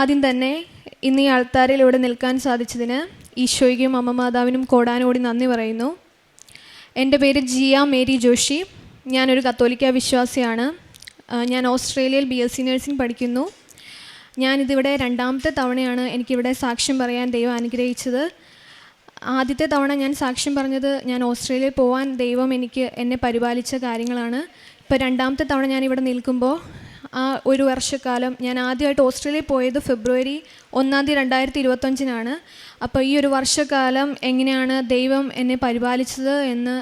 ആദ്യം തന്നെ ഇന്ന് ഈ ആൾത്താരിൽ ഇവിടെ നിൽക്കാൻ സാധിച്ചതിന് ഈശോയ്ക്കും അമ്മ മാതാവിനും കോടാനോടി നന്ദി പറയുന്നു. എന്റെ പേര് ജിയ മേരി ജോഷി. ഞാനൊരു കത്തോലിക്ക വിശ്വാസിയാണ്. ഞാൻ ഓസ്ട്രേലിയയിൽ ബി എസ് സി നഴ്സിംഗ് പഠിക്കുന്നു. ഞാനിതിവിടെ രണ്ടാമത്തെ തവണയാണ് എനിക്കിവിടെ സാക്ഷ്യം പറയാൻ ദൈവം അനുഗ്രഹിച്ചത്. ആദ്യത്തെ തവണ ഞാൻ സാക്ഷ്യം പറഞ്ഞത് ഞാൻ ഓസ്ട്രേലിയയിൽ പോകാൻ ദൈവം എനിക്ക് എന്നെ പരിപാലിച്ച കാര്യങ്ങളാണ്. ഇപ്പോൾ രണ്ടാമത്തെ തവണ ഞാൻ ഇവിടെ നിൽക്കുമ്പോൾ ആ ഒരു വർഷക്കാലം ഞാൻ ആദ്യമായിട്ട് ഓസ്ട്രേലിയയിൽ പോയത് ഫെബ്രുവരി ഒന്നാം തീയതി രണ്ടായിരത്തി ഇരുപത്തഞ്ചിനാണ് അപ്പോൾ ഈ ഒരു വർഷക്കാലം എങ്ങനെയാണ് ദൈവം എന്നെ പരിപാലിച്ചത് എന്ന്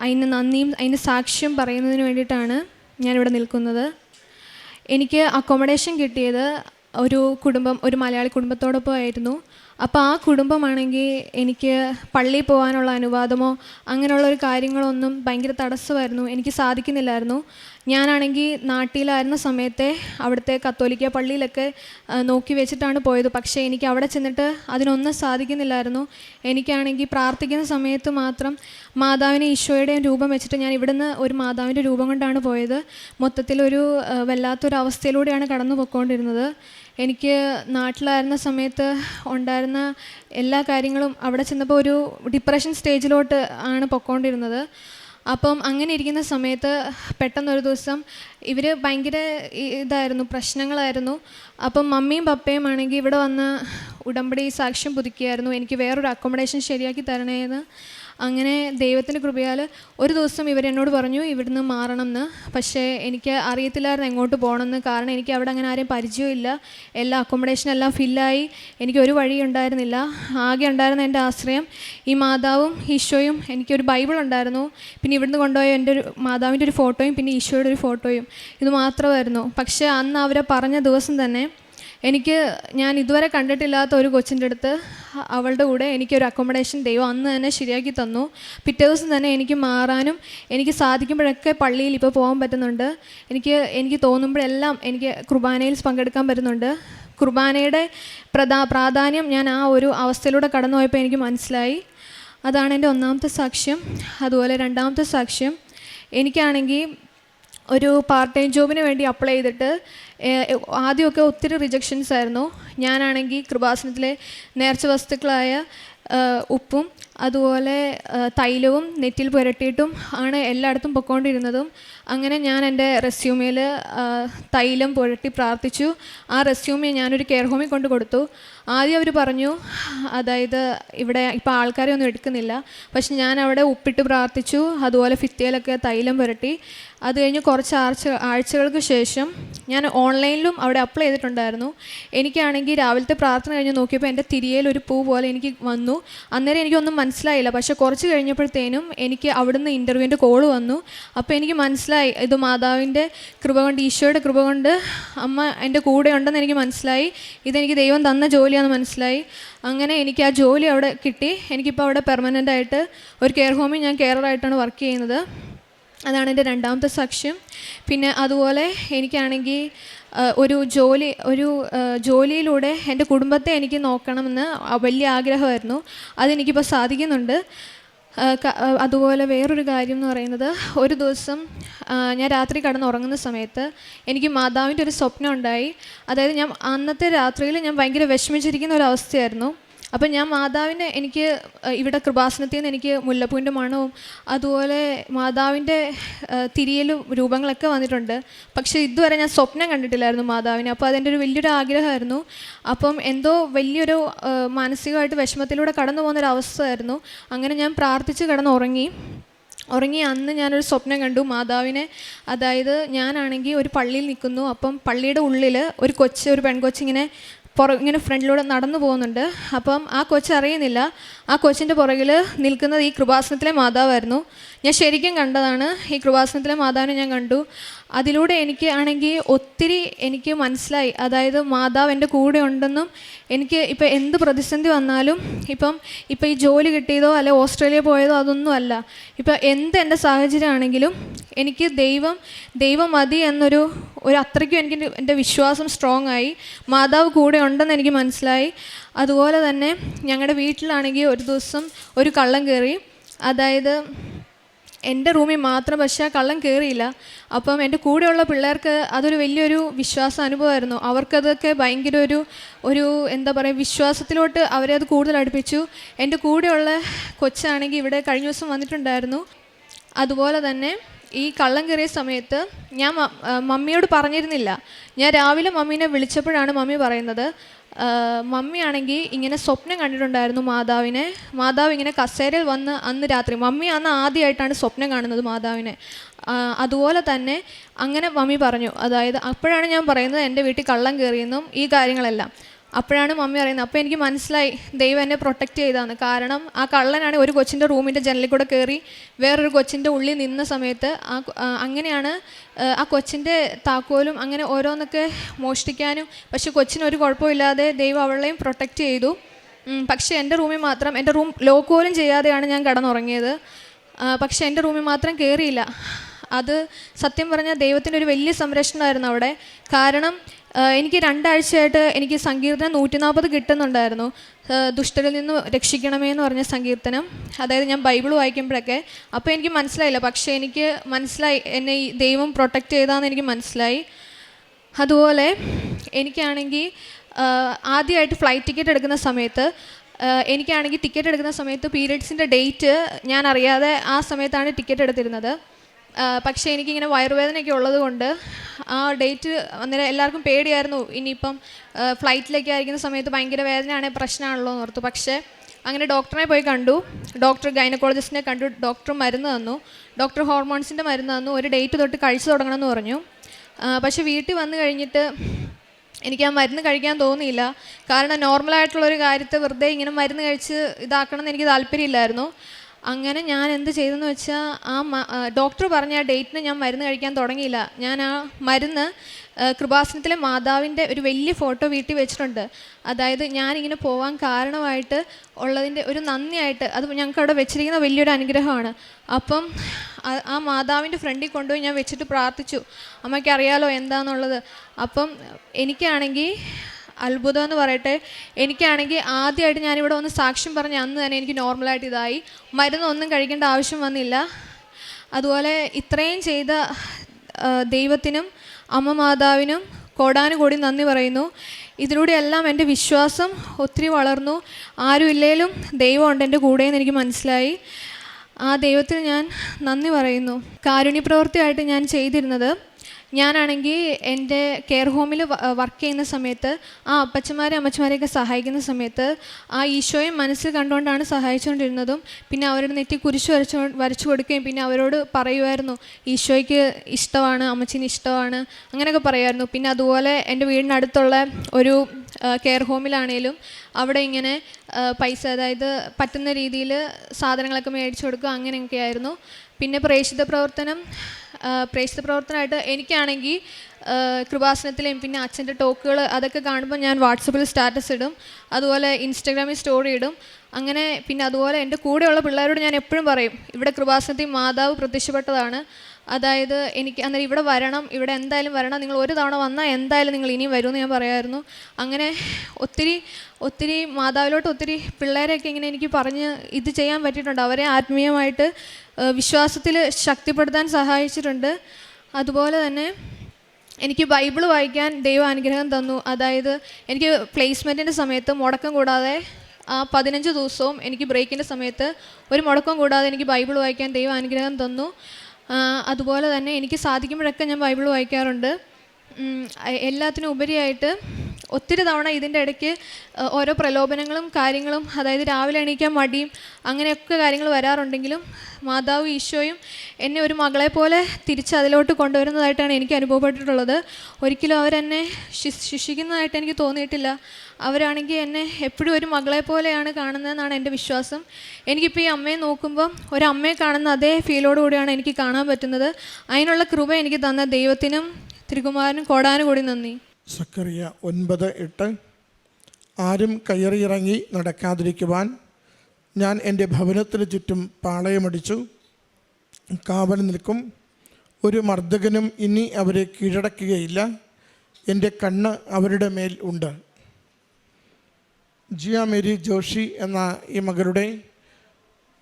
അതിന് നന്ദിയും അതിന് സാക്ഷ്യം പറയുന്നതിന് വേണ്ടിയിട്ടാണ് ഞാനിവിടെ നിൽക്കുന്നത്. എനിക്ക് അക്കോമഡേഷൻ കിട്ടിയത് ഒരു കുടുംബം ഒരു മലയാളി കുടുംബത്തോടൊപ്പം ആയിരുന്നു അപ്പോൾ ആ കുടുംബമാണെങ്കിൽ എനിക്ക് പള്ളിയിൽ പോകാനുള്ള അനുവാദമോ അങ്ങനെയുള്ള ഒരു കാര്യങ്ങളൊന്നും ഭയങ്കര തടസ്സമായിരുന്നു. എനിക്ക് സാധിക്കുന്നില്ലായിരുന്നു. ഞാനാണെങ്കിൽ നാട്ടിലായിരുന്ന സമയത്തെ അവിടുത്തെ കത്തോലിക്ക പള്ളിയിലൊക്കെ നോക്കി വെച്ചിട്ടാണ് പോയത്. പക്ഷേ എനിക്ക് അവിടെ ചെന്നിട്ട് അതിനൊന്നും സാധിക്കുന്നില്ലായിരുന്നു. എനിക്കാണെങ്കിൽ പ്രാർത്ഥിക്കുന്ന സമയത്ത് മാത്രം മാതാവിനെ ഈശോയുടെയും രൂപം വെച്ചിട്ട് ഞാൻ ഇവിടുന്ന് ഒരു മാതാവിന്റെ രൂപം കൊണ്ടാണ് പോയത്. മൊത്തത്തിലൊരു വല്ലാത്തൊരു അവസ്ഥയിലൂടെയാണ് കടന്നു പോയിക്കൊണ്ടിരുന്നത് എനിക്ക് നാട്ടിലായിരുന്ന സമയത്ത് ഉണ്ടായിരുന്ന എല്ലാ കാര്യങ്ങളും അവിടെ ചെന്നപ്പോൾ ഒരു ഡിപ്രഷൻ സ്റ്റേജിലോട്ട് ആണ് പൊക്കോണ്ടിരുന്നത്. അപ്പം അങ്ങനെ ഇരിക്കുന്ന സമയത്ത് പെട്ടെന്നൊരു ദിവസം ഇവർ ഭയങ്കര ഇതായിരുന്നു പ്രശ്നങ്ങളായിരുന്നു. അപ്പം മമ്മിയും പപ്പയും ആണെങ്കിൽ ഇവിടെ വന്ന് ഉടമ്പടി സാക്ഷ്യം പുതുക്കിയായിരുന്നു. എനിക്ക് വേറൊരു അക്കോമഡേഷൻ ശരിയാക്കി തരണേന്ന് അങ്ങനെ ദൈവത്തിന്റെ കൃപയാൽ ഒരു ദിവസം ഇവരെന്നോട് പറഞ്ഞു ഇവിടുന്ന് മാറണം എന്ന് പക്ഷേ എനിക്ക് അറിയത്തില്ലായിരുന്നു എങ്ങോട്ട് പോകണമെന്ന്. കാരണം എനിക്ക് അവിടെ അങ്ങനെ ആരെയും പരിചയമില്ല എല്ലാ അക്കോമഡേഷൻ എല്ലാം ഫില്ലായി എനിക്ക് ഒരു വഴി ഉണ്ടായിരുന്നില്ല. ആകെ ഉണ്ടായിരുന്ന എന്റെ ആശ്രയം ഈ മാതാവും ഈശോയും എനിക്കൊരു ബൈബിൾ ഉണ്ടായിരുന്നു. പിന്നെ ഇവിടുന്ന് കൊണ്ടുപോയ എന്റെ ഒരു മാതാവിന്റെ ഒരു ഫോട്ടോയും പിന്നെ ഈശോയുടെ ഒരു ഫോട്ടോയും. ഇത് മാത്രമായിരുന്നു. പക്ഷേ അന്ന് അവരെ പറഞ്ഞ ദിവസം തന്നെ എനിക്ക് ഞാൻ ഇതുവരെ കണ്ടിട്ടില്ലാത്ത ഒരു കൊച്ചിന്റെ അടുത്ത് അവളുടെ കൂടെ എനിക്കൊരു അക്കോമഡേഷൻ ദൈവം അന്ന് തന്നെ ശരിയാക്കി തന്നു. പിറ്റേ ദിവസം തന്നെ എനിക്ക് മാറാനും എനിക്ക് സാധിക്കുമ്പോഴൊക്കെ പള്ളിയിൽ ഇപ്പോൾ പോകാൻ പറ്റുന്നുണ്ട്. എനിക്ക് എനിക്ക് തോന്നുമ്പോഴെല്ലാം എനിക്ക് കുർബാനയിൽ പങ്കെടുക്കാൻ പറ്റുന്നുണ്ട്. കുർബാനയുടെ പ്രധാ പ്രാധാന്യം ഞാൻ ആ ഒരു അവസ്ഥയിലൂടെ കടന്നു പോയപ്പോൾ എനിക്ക് മനസ്സിലായി. അതാണ് എന്റെ ഒന്നാമത്തെ സാക്ഷ്യം. അതുപോലെ രണ്ടാമത്തെ സാക്ഷ്യം എനിക്കാണെങ്കിൽ ഒരു പാർട്ട് ടൈം ജോബിന് വേണ്ടി അപ്ലൈ ചെയ്തിട്ട് ആദ്യമൊക്കെ ഒത്തിരി റിജക്ഷൻസ് ആയിരുന്നു. ഞാനാണെങ്കിൽ കൃപാസനത്തിലെ നേർച്ച വസ്തുക്കളായ ഉപ്പും അതുപോലെ തൈലവും നെറ്റിൽ പുരട്ടിയിട്ടും ആണ് എല്ലായിടത്തും പൊയ്ക്കൊണ്ടിരുന്നതും അങ്ങനെ ഞാൻ എന്റെ റെസ്യൂമിൽ തൈലം പുരട്ടി പ്രാർത്ഥിച്ചു. ആ റെസ്യൂമെ ഞാനൊരു കെയർ ഹോമിൽ കൊണ്ട് കൊടുത്തു. ആദ്യം അവർ പറഞ്ഞു അതായത് ഇവിടെ ഇപ്പോൾ ആൾക്കാരെ ഒന്നും എടുക്കുന്നില്ല. പക്ഷെ ഞാൻ അവിടെ ഉപ്പിട്ട് പ്രാർത്ഥിച്ചു അതുപോലെ ഫിത്തിയിലൊക്കെ തൈലം പുരട്ടി. അത് കഴിഞ്ഞ് കുറച്ച് ആഴ്ച ആഴ്ചകൾക്ക് ശേഷം ഞാൻ ഓൺലൈനിലും അവിടെ അപ്ലൈ ചെയ്തിട്ടുണ്ടായിരുന്നു. എനിക്കാണെങ്കിൽ രാവിലത്തെ പ്രാർത്ഥന കഴിഞ്ഞ് നോക്കിയപ്പോൾ എന്റെ തിരിയയിൽ ഒരു പൂ പോലെ എനിക്ക് വന്നു. അന്നേരം എനിക്കൊന്നും മനസ്സിലായില്ല. പക്ഷെ കുറച്ച് കഴിഞ്ഞപ്പോഴത്തേനും എനിക്ക് അവിടുന്ന് ഇന്റർവ്യൂവിന്റെ കോൾ വന്നു. അപ്പോൾ എനിക്ക് മനസ്സിലായി ഇത് മാതാവിന്റെ കൃപ കൊണ്ട് ഈശോയുടെ കൃപ കൊണ്ട് അമ്മ എന്റെ കൂടെ ഉണ്ടെന്ന് എനിക്ക് മനസ്സിലായി. ഇതെനിക്ക് ദൈവം തന്ന ജോലിയാണെന്ന് മനസ്സിലായി. അങ്ങനെ എനിക്ക് ആ ജോലി അവിടെ കിട്ടി. എനിക്കിപ്പോൾ അവിടെ പെർമനന്റ് ആയിട്ട് ഒരു കെയർ ഹോമിൽ ഞാൻ കെയറായിട്ടാണ് വർക്ക് ചെയ്യുന്നത്. അതാണ് എന്റെ രണ്ടാമത്തെ സാക്ഷ്യം. പിന്നെ അതുപോലെ എനിക്കാണെങ്കിൽ ഒരു ജോലി ഒരു ജോലിയിലൂടെ എന്റെ കുടുംബത്തെ എനിക്ക് നോക്കണമെന്ന് വലിയ ആഗ്രഹമായിരുന്നു. അതെനിക്കിപ്പോൾ സാധിക്കുന്നുണ്ട്. അതുപോലെ വേറൊരു കാര്യം എന്ന് പറയുന്നത് ഒരു ദിവസം ഞാൻ രാത്രി കടന്നുറങ്ങുന്ന സമയത്ത് എനിക്ക് മാതാവിന്റെ ഒരു സ്വപ്നം ഉണ്ടായി. അതായത് ഞാൻ അന്നത്തെ രാത്രിയിൽ ഞാൻ ഭയങ്കര വിഷമിച്ചിരിക്കുന്ന ഒരു അവസ്ഥയായിരുന്നു. അപ്പം ഞാൻ മാതാവിന്റെ എനിക്ക് ഇവിടെ കൃപാസനത്തിൽ നിന്ന് എനിക്ക് മുല്ലപ്പൂവിന്റെ മണവും അതുപോലെ മാതാവിന്റെ തിരിയലും രൂപങ്ങളൊക്കെ വന്നിട്ടുണ്ട്. പക്ഷേ ഇതുവരെ ഞാൻ സ്വപ്നം കണ്ടിട്ടില്ലായിരുന്നു മാതാവിനെ. അപ്പോൾ അതെന്റെ ഒരു വലിയൊരു ആഗ്രഹമായിരുന്നു. അപ്പം എന്തോ വലിയൊരു മാനസികമായിട്ട് വിഷമത്തിലൂടെ കടന്നു പോകുന്നൊരു അവസ്ഥയായിരുന്നു അങ്ങനെ ഞാൻ പ്രാർത്ഥിച്ച് കിടന്നുറങ്ങി. ഉറങ്ങി അന്ന് ഞാനൊരു സ്വപ്നം കണ്ടു. മാതാവിനെ അതായത് ഞാനാണെങ്കിൽ ഒരു പള്ളിയിൽ നിൽക്കുന്നു. അപ്പം പള്ളിയുടെ ഉള്ളിൽ ഒരു കൊച്ച് ഒരു പെൺകൊച്ചിങ്ങനെ പുറ ഇങ്ങനെ ഫ്രണ്ടിലൂടെ നടന്നു പോകുന്നുണ്ട്. അപ്പം ആ കൊച്ചറിയുന്നില്ല. ആ കൊച്ചിന്റെ പുറകിൽ നിൽക്കുന്നത് ഈ കൃപാസനത്തിലെ മാതാവായിരുന്നു. ഞാൻ ശരിക്കും കണ്ടതാണ്. ഈ കൃപാസനത്തിലെ മാതാവിനെ ഞാൻ കണ്ടു. അതിലൂടെ എനിക്ക് ആണെങ്കിൽ ഒത്തിരി എനിക്ക് മനസ്സിലായി. അതായത് മാതാവ് എന്റെ കൂടെ ഉണ്ടെന്നും എനിക്ക് ഇപ്പം എന്ത് പ്രതിസന്ധി വന്നാലും ഇപ്പം ഇപ്പം ഈ ജോലി കിട്ടിയതോ അല്ലെ ഓസ്ട്രേലിയ പോയതോ അതൊന്നുമല്ല ഇപ്പം എന്ത് എന്റെ സാഹചര്യമാണെങ്കിലും എനിക്ക് ദൈവം ദൈവം മതി എന്നൊരു ഒരു അത്രയ്ക്കും എനിക്ക് എന്റെ- വിശ്വാസം സ്ട്രോങ് ആയി. മാതാവ് കൂടെ ഉണ്ടെന്ന് എനിക്ക് മനസ്സിലായി. അതുപോലെ തന്നെ ഞങ്ങളുടെ വീട്ടിലാണെങ്കിൽ ഒരു ദിവസം ഒരു കള്ളം കയറി. അതായത് എന്റെ റൂമിൽ മാത്രം പക്ഷേ ആ കള്ളൻ കയറിയില്ല അപ്പം എന്റെ കൂടെയുള്ള പിള്ളേർക്ക് അതൊരു വലിയൊരു വിശ്വാസ അനുഭവമായിരുന്നു. അവർക്കതൊക്കെ ഭയങ്കര ഒരു ഒരു എന്താ പറയുക വിശ്വാസത്തിലോട്ട് അവരെ അത് കൂടുതൽ അടുപ്പിച്ചു. എന്റെ കൂടെയുള്ള കൊച്ചാണെങ്കിൽ ഇവിടെ കഴിഞ്ഞ ദിവസം വന്നിട്ടുണ്ടായിരുന്നു. അതുപോലെ തന്നെ ഈ കള്ളം കയറിയ സമയത്ത് ഞാൻ മമ്മിയോട് പറഞ്ഞിരുന്നില്ല. ഞാൻ രാവിലെ മമ്മീനെ വിളിച്ചപ്പോഴാണ് മമ്മി പറയുന്നത് മമ്മിയാണെങ്കിൽ ഇങ്ങനെ സ്വപ്നം കണ്ടിട്ടുണ്ടായിരുന്നു മാതാവിനെ. മാതാവ് ഇങ്ങനെ കസേരയിൽ വന്ന് അന്ന് രാത്രി മമ്മി അന്ന് ആദ്യമായിട്ടാണ് സ്വപ്നം കാണുന്നത് മാതാവിനെ. അതുപോലെ തന്നെ അങ്ങനെ മമ്മി പറഞ്ഞു. അതായത് അപ്പോഴാണ് ഞാൻ പറയുന്നത് എന്റെ വീട്ടിൽ കള്ളം കയറിയെന്നും ഈ കാര്യങ്ങളെല്ലാം. അപ്പോഴാണ് മമ്മി പറയുന്നത് അപ്പോൾ എനിക്ക് മനസ്സിലായി ദൈവം എന്നെ പ്രൊട്ടക്റ്റ് ചെയ്തതാണ്. കാരണം ആ കള്ളനാണ് ഒരു കൊച്ചിന്റെ റൂമിന്റെ ജനലിൽ കൂടെ കയറി വേറൊരു കൊച്ചിന്റെ ഉള്ളിൽ നിന്ന സമയത്ത് ആ അങ്ങനെയാണ് ആ, കൊച്ചിന്റെ താക്കോലും അങ്ങനെ ഓരോന്നൊക്കെ മോഷ്ടിക്കാനും പക്ഷെ കൊച്ചിനൊരു കുഴപ്പമില്ലാതെ ദൈവം അവളെയും പ്രൊട്ടക്റ്റ് ചെയ്തു. പക്ഷേ എന്റെ റൂമിൽ മാത്രം എന്റെ റൂം ലോക്ക് പോലും ചെയ്യാതെയാണ് ഞാൻ കടന്നുറങ്ങിയത്. പക്ഷേ എന്റെ റൂമിൽ മാത്രം കയറിയില്ല അത് സത്യം പറഞ്ഞാൽ ദൈവത്തിന്റെ ഒരു വലിയ സംരക്ഷണമായിരുന്നു അവിടെ. കാരണം എനിക്ക് രണ്ടാഴ്ചയായിട്ട് എനിക്ക് സങ്കീർത്തനം നൂറ്റി നാൽപ്പത് കിട്ടുന്നുണ്ടായിരുന്നു ദുഷ്ടരിൽ നിന്ന് രക്ഷിക്കണമേ എന്ന് പറഞ്ഞ സങ്കീർത്തനം. അതായത് ഞാൻ ബൈബിൾ വായിക്കുമ്പോഴൊക്കെ അപ്പോൾ എനിക്ക് മനസ്സിലായില്ല. പക്ഷേ എനിക്ക് മനസ്സിലായി. എന്നെ ഈ ദൈവം പ്രൊട്ടക്റ്റ് ചെയ്താന്ന് എനിക്ക് മനസ്സിലായി. അതുപോലെ എനിക്കാണെങ്കിൽ ആദ്യമായിട്ട് ഫ്ലൈറ്റ് ടിക്കറ്റ് എടുക്കുന്ന സമയത്ത് എനിക്കാണെങ്കിൽ ടിക്കറ്റ് എടുക്കുന്ന സമയത്ത് പീരീഡ്സിന്റെ ഡേറ്റ് ഞാൻ അറിയാതെ ആ സമയത്താണ് ടിക്കറ്റ് എടുത്തിരുന്നത്. പക്ഷേ എനിക്കിങ്ങനെ വയറുവേദനയൊക്കെ ഉള്ളത് കൊണ്ട് ആ ഡേറ്റ് അന്നേരം എല്ലാവർക്കും പേടിയായിരുന്നു. ഇനിയിപ്പം ഫ്ലൈറ്റിലേക്ക് ആയിരിക്കുന്ന സമയത്ത് ഭയങ്കര വേദനയാണെങ്കിൽ പ്രശ്നമാണല്ലോ എന്ന് ഓർത്തു. പക്ഷേ അങ്ങനെ ഡോക്ടറെ പോയി കണ്ടു. ഡോക്ടർ ഗൈനക്കോളജിസ്റ്റിനെ കണ്ടു. ഡോക്ടർ മരുന്ന് തന്നു. ഡോക്ടർ ഹോർമോൺസിന്റെ മരുന്ന് തന്നു. ഒരു ഡേറ്റ് തൊട്ട് കഴിച്ചു തുടങ്ങണം എന്ന് പറഞ്ഞു. പക്ഷെ വീട്ടിൽ വന്നു കഴിഞ്ഞിട്ട് എനിക്ക് ആ മരുന്ന് കഴിക്കാൻ തോന്നിയില്ല. കാരണം നോർമലായിട്ടുള്ള ഒരു കാര്യത്തെ വെറുതെ ഇങ്ങനെ മരുന്ന് കഴിച്ച് ഇതാക്കണം എന്ന് എനിക്ക് താല്പര്യമില്ലായിരുന്നു. അങ്ങനെ ഞാൻ എന്ത് ചെയ്തെന്ന് വെച്ചാൽ ആ ഡോക്ടർ പറഞ്ഞ ആ ഡേറ്റിന് ഞാൻ മരുന്ന് കഴിക്കാൻ തുടങ്ങിയില്ല. ഞാൻ ആ മരുന്ന് കൃപാസനത്തിലെ മാതാവിന്റെ ഒരു വലിയ ഫോട്ടോ വീട്ടിൽ വെച്ചിട്ടുണ്ട്. അതായത് ഞാനിങ്ങനെ പോകാൻ കാരണമായിട്ട് ഉള്ളതിന്റെ ഒരു നന്ദിയായിട്ട് അത് ഞങ്ങൾക്ക് അവിടെ വെച്ചിരിക്കുന്ന വലിയൊരു അനുഗ്രഹമാണ്. അപ്പം ആ മാതാവിന്റെ ഫ്രണ്ടിൽ കൊണ്ടുപോയി ഞാൻ വെച്ചിട്ട് പ്രാർത്ഥിച്ചു. അമ്മയ്ക്ക് അറിയാലോ എന്താണെന്നുള്ളത് അപ്പം എനിക്കാണെങ്കിൽ അത്ഭുതം എന്ന് പറയട്ടെ. എനിക്കാണെങ്കിൽ ആദ്യമായിട്ട് ഞാനിവിടെ ഒന്ന് സാക്ഷ്യം പറഞ്ഞ അന്ന് തന്നെ എനിക്ക് നോർമലായിട്ട് ഇതായി. മരുന്നൊന്നും കഴിക്കേണ്ട ആവശ്യം വന്നില്ല. അതുപോലെ ഇത്രയും ചെയ്ത ദൈവത്തിനും അമ്മ മാതാവിനും കോടാനുകൂടി നന്ദി പറയുന്നു. ഇതിലൂടെയെല്ലാം എന്റെ വിശ്വാസം ഒത്തിരി വളർന്നു. ആരുമില്ലേലും ദൈവമുണ്ട് എന്റെ കൂടെയെന്ന് എനിക്ക് മനസ്സിലായി. ആ ദൈവത്തിന് ഞാൻ നന്ദി പറയുന്നു. കാരുണ്യപ്രവൃത്തിയായിട്ട് ഞാൻ ചെയ്തിരുന്നത് ഞാനാണെങ്കിൽ എന്റെ കെയർ ഹോമിൽ വർക്ക് ചെയ്യുന്ന സമയത്ത് ആ അപ്പച്ചന്മാരെ അമ്മച്ചമാരെയൊക്കെ സഹായിക്കുന്ന സമയത്ത് ആ ഈശോയും മനസ്സിൽ കണ്ടുകൊണ്ടാണ് സഹായിച്ചുകൊണ്ടിരുന്നതും പിന്നെ അവരുടെ നെറ്റി കുരിശ് വരച്ചു വരച്ചു കൊടുക്കുകയും പിന്നെ അവരോട് പറയുമായിരുന്നു ഈശോയ്ക്ക് ഇഷ്ടമാണ് അമ്മച്ചിന് ഇഷ്ടമാണ് അങ്ങനെയൊക്കെ പറയുമായിരുന്നു പിന്നെ അതുപോലെ എന്റെ വീടിനടുത്തുള്ള ഒരു കെയർ ഹോമിലാണേലും അവിടെ ഇങ്ങനെ പൈസ അതായത് പറ്റുന്ന രീതിയിൽ സാധനങ്ങളൊക്കെ മേടിച്ചു കൊടുക്കുക അങ്ങനെയൊക്കെ ആയിരുന്നു. പിന്നെ പ്രേക്ഷിത പ്രവർത്തനം പ്രേക്ഷിത പ്രവർത്തനമായിട്ട് എനിക്കാണെങ്കിൽ കൃപാസനത്തിലെയും പിന്നെ അച്ഛന്റെ ടോക്കുകൾ അതൊക്കെ കാണുമ്പോൾ ഞാൻ വാട്സപ്പിൽ സ്റ്റാറ്റസ് ഇടും. അതുപോലെ ഇൻസ്റ്റാഗ്രാമിൽ സ്റ്റോറി ഇടും. അങ്ങനെ പിന്നെ അതുപോലെ എന്റെ കൂടെയുള്ള പിള്ളേരോട് ഞാൻ എപ്പോഴും പറയും ഇവിടെ കൃപാസനത്തിൽ മാതാവ് പ്രത്യക്ഷപ്പെട്ടതാണ്. അതായത് എനിക്ക് അന്നേരം ഇവിടെ വരണം ഇവിടെ എന്തായാലും വരണം നിങ്ങൾ ഒരു തവണ വന്നാൽ എന്തായാലും നിങ്ങൾ ഇനിയും വരുമെന്ന് ഞാൻ പറയായിരുന്നു. അങ്ങനെ ഒത്തിരി ഒത്തിരി മാതാവിലോട്ട് ഒത്തിരി പിള്ളേരെയൊക്കെ ഇങ്ങനെ എനിക്ക് പറഞ്ഞ് ഇത് ചെയ്യാൻ പറ്റിയിട്ടുണ്ട്. അവരെ ആത്മീയമായിട്ട് വിശ്വാസത്തിൽ ശക്തിപ്പെടുത്താൻ സഹായിച്ചിട്ടുണ്ട്. അതുപോലെ തന്നെ എനിക്ക് ബൈബിൾ വായിക്കാൻ ദൈവം അനുഗ്രഹം തന്നു. അതായത് എനിക്ക് പ്ലേസ്മെന്റിന്റെ സമയത്ത് മുടക്കം കൂടാതെ ആ പതിനഞ്ച് ദിവസവും എനിക്ക് ബ്രേക്കിന്റെ സമയത്ത് ഒരു മുടക്കം കൂടാതെ എനിക്ക് ബൈബിൾ വായിക്കാൻ ദൈവം അനുഗ്രഹം തന്നു. അതുപോലെ തന്നെ എനിക്ക് സാധിക്കുമ്പോഴൊക്കെ ഞാൻ ബൈബിൾ വായിക്കാറുണ്ട്. എല്ലാത്തിനും ഉപരിയായിട്ട് ഒത്തിരി തവണ ഇതിന്റെ ഇടയ്ക്ക് ഓരോ പ്രലോഭനങ്ങളും കാര്യങ്ങളും അതായത് രാവിലെ എണീക്കാൻ മടിയും അങ്ങനെയൊക്കെ കാര്യങ്ങൾ വരാറുണ്ടെങ്കിലും മാതാവ് ഈശോയും എന്നെ ഒരു മകളെ പോലെ തിരിച്ച് അതിലോട്ട് കൊണ്ടുവരുന്നതായിട്ടാണ് എനിക്ക് അനുഭവപ്പെട്ടിട്ടുള്ളത്. ഒരിക്കലും അവരെന്നെ ശിശിക്കുന്നതായിട്ട് എനിക്ക് തോന്നിയിട്ടില്ല. അവരാണെങ്കിൽ എന്നെ എപ്പോഴും ഒരു മകളെ പോലെയാണ് കാണുന്നതെന്നാണ് എന്റെ വിശ്വാസം. എനിക്കിപ്പോൾ ഈ അമ്മയെ നോക്കുമ്പോൾ ഒരമ്മയെ കാണുന്ന അതേ ഫീലോടുകൂടിയാണ് എനിക്ക് കാണാൻ പറ്റുന്നത്. അതിനുള്ള കൃപ എനിക്ക് തന്ന ദൈവത്തിനും തിരുകുമാരനും കോടാനും കൂടി നന്ദി. സക്കറിയ ഒൻപത് എട്ട്. ആരും കയറിയിറങ്ങി നടക്കാതിരിക്കുവാൻ ഞാൻ എന്റെ ഭവനത്തിന് ചുറ്റും പാളയമടിച്ചു. കാവൽ നിൽക്കും. ഒരു മർദ്ദകനും ഇനി അവരെ കീഴടക്കുകയില്ല. എന്റെ കണ്ണ് അവരുടെ മേൽ ഉണ്ട്. ജിയ മേരി ജോഷി എന്ന ഈ മകളുടെ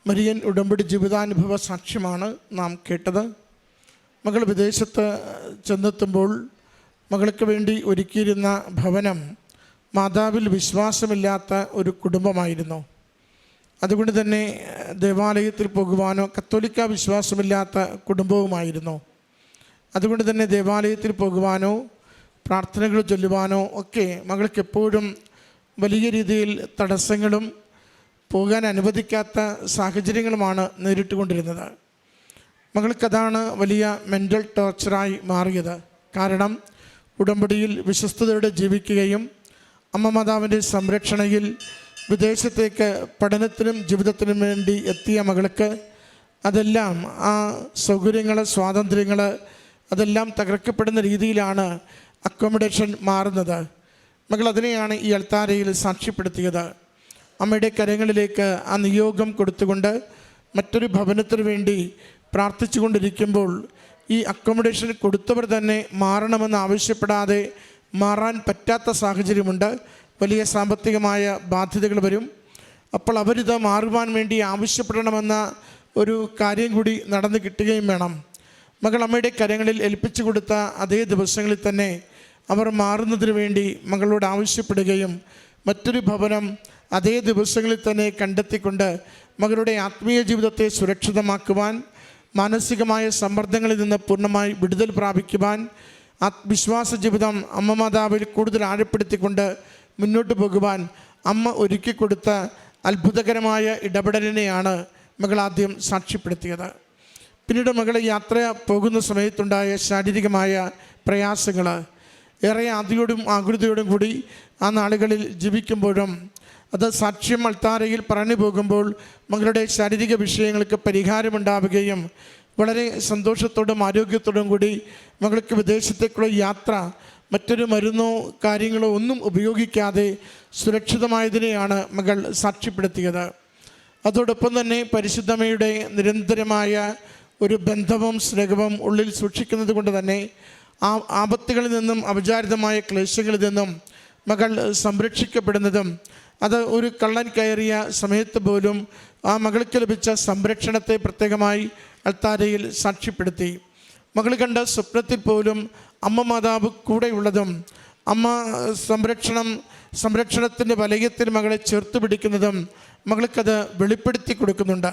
മരിയൻ ഉടമ്പടി ജീവിതാനുഭവ സാക്ഷ്യമാണ് നാം കേട്ടത്. മകൾ വിദേശത്ത് ചെന്നെത്തുമ്പോൾ മകൾക്ക് വേണ്ടി ഒരുക്കിയിരുന്ന ഭവനം മാതാവിൽ വിശ്വാസമില്ലാത്ത ഒരു കുടുംബമായിരുന്നു. അതുകൊണ്ട് തന്നെ ദേവാലയത്തിൽ പോകുവാനോ കത്തോലിക്ക വിശ്വാസമില്ലാത്ത കുടുംബവുമായിരുന്നു. അതുകൊണ്ട് തന്നെ ദേവാലയത്തിൽ പോകുവാനോ പ്രാർത്ഥനകൾ ചൊല്ലുവാനോ ഒക്കെ മകൾക്ക് എപ്പോഴും വലിയ രീതിയിൽ തടസ്സങ്ങളും പോകാൻ അനുവദിക്കാത്ത സാഹചര്യങ്ങളുമാണ് നേരിട്ടുകൊണ്ടിരുന്നത്. മകൾക്കതാണ് വലിയ മെന്റൽ ടോർച്ചറായി മാറിയത്. കാരണം ഉടമ്പടിയിൽ വിശ്വസ്തയോടെ ജീവിക്കുകയും അമ്മ മാതാവിന്റെ സംരക്ഷണയിൽ വിദേശത്തേക്ക് പഠനത്തിനും ജീവിതത്തിനും വേണ്ടി എത്തിയ മകൾക്ക് അതെല്ലാം ആ സൗകര്യങ്ങൾ സ്വാതന്ത്ര്യങ്ങൾ അതെല്ലാം തകർക്കപ്പെടുന്ന രീതിയിലാണ് അക്കോമഡേഷൻ മാറുന്നത്. മകൾ അതിനെയാണ് ഈ അൾത്താരയിൽ സാക്ഷ്യപ്പെടുത്തിയത്. അമ്മയുടെ കരങ്ങളിലേക്ക് ആ നിയോഗം കൊടുത്തുകൊണ്ട് മറ്റൊരു ഭവനത്തിന് വേണ്ടി പ്രാർത്ഥിച്ചുകൊണ്ടിരിക്കുമ്പോൾ ഈ അക്കോമഡേഷൻ കൊടുത്തവർ തന്നെ മാറണമെന്ന് ആവശ്യപ്പെടാതെ മാറാൻ പറ്റാത്ത സാഹചര്യമുണ്ട്. വലിയ സാമ്പത്തികമായ ബാധ്യതകൾ വരും. അപ്പോൾ അവരിത് മാറുവാൻ വേണ്ടി ആവശ്യപ്പെടണമെന്ന ഒരു കാര്യം കൂടി നടന്നു കിട്ടുകയും വേണം. മകൾ അമ്മയുടെ കരങ്ങളിൽ ഏൽപ്പിച്ചു കൊടുത്ത അതേ ദിവസങ്ങളിൽ തന്നെ അവർ മാറുന്നതിന് വേണ്ടി മകളോട് ആവശ്യപ്പെടുകയും മറ്റൊരു ഭവനം അതേ ദിവസങ്ങളിൽ തന്നെ കണ്ടെത്തിക്കൊണ്ട് മകളുടെ ആത്മീയ ജീവിതത്തെ സുരക്ഷിതമാക്കുവാൻ മാനസികമായ സമ്മർദ്ദങ്ങളിൽ നിന്ന് പൂർണമായി വിടുതൽ പ്രാപിക്കുവാൻ ആത്മവിശ്വാസ ജീവിതം അമ്മ മാതാവിൽ കൂടുതൽ ആഴപ്പെടുത്തിക്കൊണ്ട് മുന്നോട്ട് പോകുവാൻ അമ്മ ഒരുക്കി കൊടുത്ത അത്ഭുതകരമായ ഇടപെടലിനെയാണ് മകൾ ആദ്യം സാക്ഷ്യപ്പെടുത്തിയത്. പിന്നീട് മകൾ യാത്ര പോകുന്ന സമയത്തുണ്ടായ ശാരീരികമായ പ്രയാസങ്ങൾ ഏറെ ആദിയോടും ആകൃതിയോടും കൂടി ആ നാളുകളിൽ ജീവിക്കുമ്പോഴും അത് സാക്ഷ്യം അൾത്താരയിൽ പറഞ്ഞു പോകുമ്പോൾ മകളുടെ ശാരീരിക വിഷയങ്ങൾക്ക് പരിഹാരമുണ്ടാവുകയും വളരെ സന്തോഷത്തോടും ആരോഗ്യത്തോടും കൂടി മകൾക്ക് വിദേശത്തേക്കുള്ള യാത്ര മറ്റൊരു മരുന്നോ കാര്യങ്ങളോ ഒന്നും ഉപയോഗിക്കാതെ സുരക്ഷിതമായതിനെയാണ് മകൾ സാക്ഷ്യപ്പെടുത്തിയത്. അതോടൊപ്പം തന്നെ പരിശുദ്ധമയുടെ നിരന്തരമായ ഒരു ബന്ധവും സ്നേഹവും ഉള്ളിൽ സൂക്ഷിക്കുന്നത് കൊണ്ട് തന്നെ ആ ആപത്തുകളിൽ നിന്നും അപചാരിതമായ ക്ലേശങ്ങളിൽ നിന്നും മകൾ സംരക്ഷിക്കപ്പെടുന്നതും അത് ഒരു കള്ളൻ കയറിയ സമയത്ത് പോലും ആ മകൾക്ക് ലഭിച്ച സംരക്ഷണത്തെ പ്രത്യേകമായി അൾത്താരയിൽ സാക്ഷ്യപ്പെടുത്തി. മകൾ കണ്ട സ്വപ്നത്തിൽ പോലും അമ്മ മാതാവ് കൂടെയുള്ളതും അമ്മ സംരക്ഷണം സംരക്ഷണത്തിന്റെ വലയത്തിൽ മകളെ ചേർത്ത് പിടിക്കുന്നതും മകൾക്കത് വെളിപ്പെടുത്തി കൊടുക്കുന്നുണ്ട്.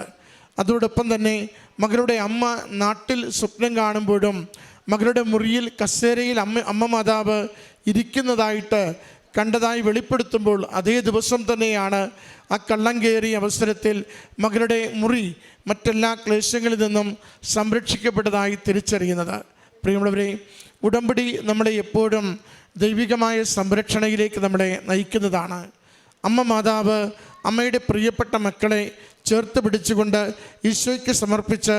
അതോടൊപ്പം തന്നെ മകളുടെ അമ്മ നാട്ടിൽ സ്വപ്നം കാണുമ്പോഴും മകളുടെ മുറിയിൽ കസേരയിൽ അമ്മ അമ്മ മാതാവ് ഇരിക്കുന്നതായിട്ട് കണ്ടതായി വെളിപ്പെടുത്തുമ്പോൾ അതേ ദിവസം തന്നെയാണ് ആ കള്ളം കയറിയ അവസരത്തിൽ മകളുടെ മുറി മറ്റെല്ലാ ക്ലേശങ്ങളിൽ നിന്നും സംരക്ഷിക്കപ്പെട്ടതായി തിരിച്ചറിയുന്നത്. പ്രിയമുള്ളവരെ ഉടമ്പടി നമ്മളെ എപ്പോഴും ദൈവികമായ സംരക്ഷണയിലേക്ക് നമ്മളെ നയിക്കുന്നതാണ്. അമ്മ മാതാവ് അമ്മയുടെ പ്രിയപ്പെട്ട മക്കളെ ചേർത്ത് പിടിച്ചുകൊണ്ട് ഈശോയ്ക്ക് സമർപ്പിച്ച്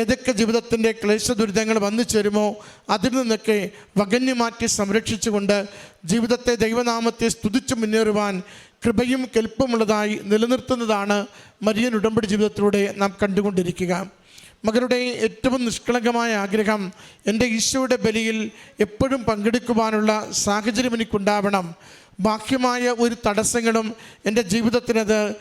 ഏതൊക്കെ ജീവിതത്തിന്റെ ക്ലേശ ദുരിതങ്ങൾ വന്നു ചേരുമോ അതിൽ നിന്നൊക്കെ വകഞ്ഞു മാറ്റി സംരക്ഷിച്ചുകൊണ്ട് ജീവിതത്തെ ദൈവനാമത്തെ സ്തുതിച്ച് മുന്നേറുവാൻ കൃപയും കെൽപ്പുമുള്ളതായി നിലനിർത്തുന്നതാണ് മരിയൻ ഉടമ്പടി ജീവിതത്തിലൂടെ നാം കണ്ടുകൊണ്ടിരിക്കുക. മകളുടെ ഏറ്റവും നിഷ്കളങ്കമായ ആഗ്രഹം എന്റെ ഈശോയുടെ ബലിയിൽ എപ്പോഴും പങ്കെടുക്കുവാനുള്ള സാഹചര്യം എനിക്കുണ്ടാവണം. ബാഹ്യമായ ഒരു തടസ്സങ്ങളും എന്റെ ജീവിതത്തിനത്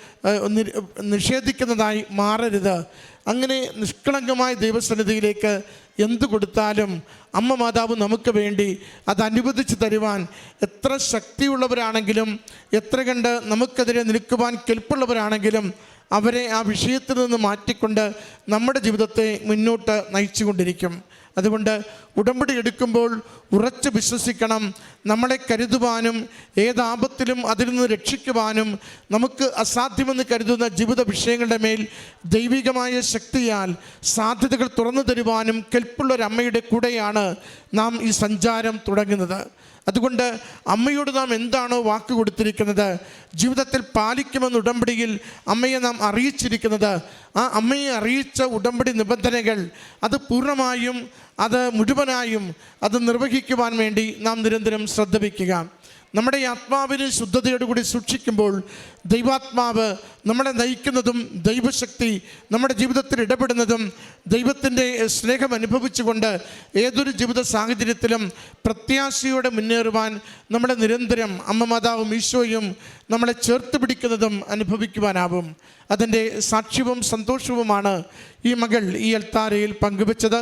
നിഷേധിക്കുന്നതായി മാറരുത്. അങ്ങനെ നിഷ്കളങ്കമായ ദൈവസന്നിധിയിലേക്ക് എന്തു കൊടുത്താലും അമ്മ മാതാവ് നമുക്ക് വേണ്ടി അത് അനുവദിച്ച് തരുവാൻ എത്ര ശക്തിയുള്ളവരാണെങ്കിലും എത്ര കണ്ട് നമുക്കെതിരെ നിൽക്കുവാൻ കെൽപ്പുള്ളവരാണെങ്കിലും അവരെ ആ വിഷയത്തിൽ നിന്ന് മാറ്റിക്കൊണ്ട് നമ്മുടെ ജീവിതത്തെ മുന്നോട്ട് നയിച്ചുകൊണ്ടിരിക്കും. അതുകൊണ്ട് ഉടമ്പടി എടുക്കുമ്പോൾ ഉറച്ച് വിശ്വസിക്കണം. നമ്മളെ കരുതുവാനും ഏതാപത്തിലും അതിൽ നിന്ന് രക്ഷിക്കുവാനും നമുക്ക് അസാധ്യമെന്ന് കരുതുന്ന ജീവിത വിഷയങ്ങളുടെ മേൽ ദൈവികമായ ശക്തിയാൽ സാധ്യതകൾ തുറന്നു തരുവാനും കെൽപ്പുള്ളൊരമ്മയുടെ കൂടെയാണ് നാം ഈ സഞ്ചാരം തുടങ്ങുന്നത്. അതുകൊണ്ട് അമ്മയോട് നാം എന്താണോ വാക്ക് കൊടുത്തിരിക്കുന്നത് ജീവിതത്തിൽ പാലിക്കുമെന്ന ഉടമ്പടിയിൽ അമ്മയെ നാം അറിയിച്ചിരിക്കുന്നത്. ആ അമ്മയെ അറിയിച്ച ഉടമ്പടി നിബന്ധനകൾ അത് പൂർണമായും അത് മുഴുവനായും അത് നിർവഹിക്കുവാൻ വേണ്ടി നാം നിരന്തരം ശ്രദ്ധ വയ്ക്കുക. നമ്മുടെ ആത്മാവിനെ ശുദ്ധതയോടുകൂടി സൂക്ഷിക്കുമ്പോൾ ദൈവാത്മാവ് നമ്മളെ നയിക്കുന്നതും ദൈവശക്തി നമ്മുടെ ജീവിതത്തിൽ ഇടപെടുന്നതും ദൈവത്തിന്റെ സ്നേഹം അനുഭവിച്ചുകൊണ്ട് ഏതൊരു ജീവിത സാഹചര്യത്തിലും പ്രത്യാശയോടെ മുന്നേറുവാൻ നമ്മളെ നിരന്തരം അമ്മ മാതാവും ഈശോയും നമ്മളെ ചേർത്ത് പിടിക്കുന്നതും അനുഭവിക്കുവാനാവും. അതിന്റെ സാക്ഷ്യവും സന്തോഷവുമാണ് ഈ മകൾ ഈ അൽത്താരയിൽ പങ്കുവച്ചത്.